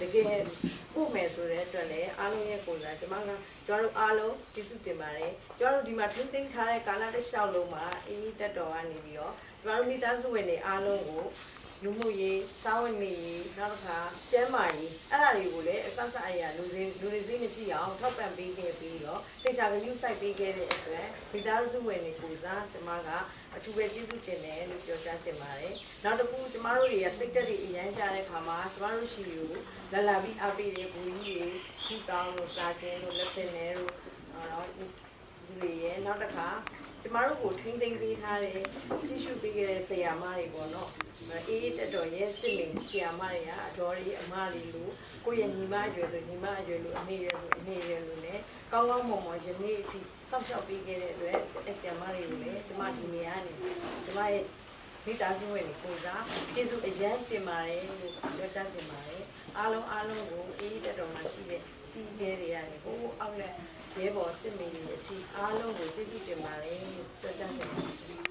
တကယ်ပို့မယ်ဆိုတဲ့အတွက်လည်းအားလုံးရဲ့ကိုယ်စားကျမကကျမတို့အားလုံးကျေးဇူးတင်ပါတယ်ကျမတို့ဒီမှာထိမ့်သိမ်းထားတဲ့ကာလတစ်လျှောက်လုံးမှာအေးတက်တော်ကနေပြီးတော့ကျမတို့မိသားစုဝင်တွေအားလုံးကိုလူမှုရေးစာဝင်နေရေးနောက်တစ်ခါကျန်းမာရေးအဲ့ဒါတွေကိုလည်း အစစအရာလူတွေလူတွေသိမရှိအောင်ထောက်ပံ့ပေးခဲ့ပြီးတော့တေချာကယူဆိုင်ပေးခဲ့တဲ့အတွက်မိသားစုဝင်တွေကိုစားကျမကအထူးပဲကျေးဇူးတင်တယ်လို့ပြောကြားချင်ပါတယ်နောက်တစ်ခုကျမတို့တွေကစိတ်သက်တွေအရန်ကြတဲ့ခါမှာကျမတို့ရှိကိုလာလာပြီးအားပေးတဲ့ဘူကြီးတွေထူတောင်းလို့စားခြင်းလို့လက်ဖက်နယ်လို့အော်ဒီတွေရဲ့ နောက်တစ်ခါကျမတို့ကိုထိမ့်သိမ့်ပေးထားတဲ့ကြည့်ရှုပေးခဲ့တဲ့ဆရာမတွေပေါ့နော်အေးအေးတက်တော်ရဲ့စစ်မင်ဆရာမတွေကအတော်ကြီးအမလေးလို့ကိုယ့်ရဲ့ညီမအရွယ်ဆိုညီမအရွယ်လို့အမေရွယ်ဆိုအမေရွယ်လို့ ਨੇ ကောင်းကောင်းမွန်မွန်ယနေ့အထိစောင့်ရှောက်ပေးခဲ့တဲ့အတွက်ဆရာမတွေကိုလည်းကျမဒီနေရာနေကျမရဲ့မိသားစုဝင်တွေကိုစားကျေးဇူးအရန်တင်ပါတယ်လို့ပြောကြားချင်ပါတယ်အားလုံးအားလုံးကိုအေးအေးတက်တော်မှာရှိတဲ့ကြီးငယ်တွေကနေဟိုးအောက်နဲ့ ရဲဘော်စစ်မင်းတွေအထိအားလုံးကိုကျေးဇူးတင်ပါတယ်လို့ပြောကြားချင်ပါတယ်